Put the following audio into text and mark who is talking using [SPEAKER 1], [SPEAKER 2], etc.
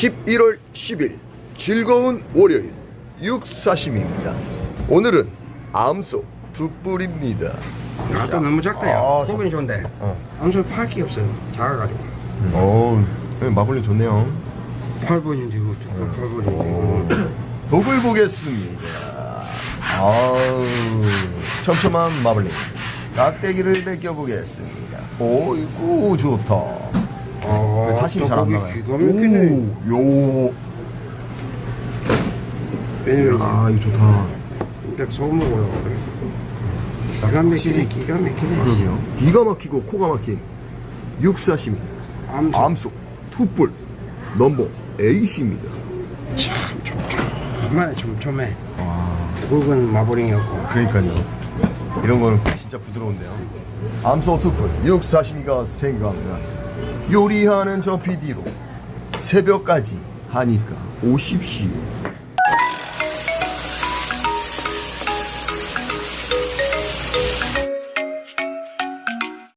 [SPEAKER 1] 11월 10일 즐거운 월요일 육사심입니다. 오늘은 암소 두 뿔입니다.
[SPEAKER 2] 아또 너무 작다요.
[SPEAKER 1] 아,
[SPEAKER 2] 고기는 좋은데
[SPEAKER 1] 어.
[SPEAKER 2] 암소 팔게 없어요. 작아가지고
[SPEAKER 1] 어, 마블링 좋네요.
[SPEAKER 2] 팔 번인데 이거 팔 번인데.
[SPEAKER 1] 독을 보겠습니다. 아우, 촘촘한 마블링. 깍대기를 벗겨보겠습니다. 오, 이거 좋다.
[SPEAKER 2] 아,
[SPEAKER 1] 사심이 또잘안
[SPEAKER 2] 고기
[SPEAKER 1] 나가요.
[SPEAKER 2] 기가 막히네.
[SPEAKER 1] 오, 요.
[SPEAKER 2] 왜냐면
[SPEAKER 1] 아, 이거 좋다.
[SPEAKER 2] 이제 소금 먹으려고 그래. 기가 막히네. 기가 막히네.
[SPEAKER 1] 그러게요. 기가 막히고 코가 막힌 육사시미.
[SPEAKER 2] 암소
[SPEAKER 1] 암소, 투뿔, 넘버 에이시입니다.
[SPEAKER 2] 참 촘촘해 촘촘해. 굵은 마블링이었고
[SPEAKER 1] 그러니까요. 이런 거는 진짜 부드러운데요. 암소 투풀 육사시미가 생각나. 요리하는 저 PD로 새벽까지 하니까 오십시오.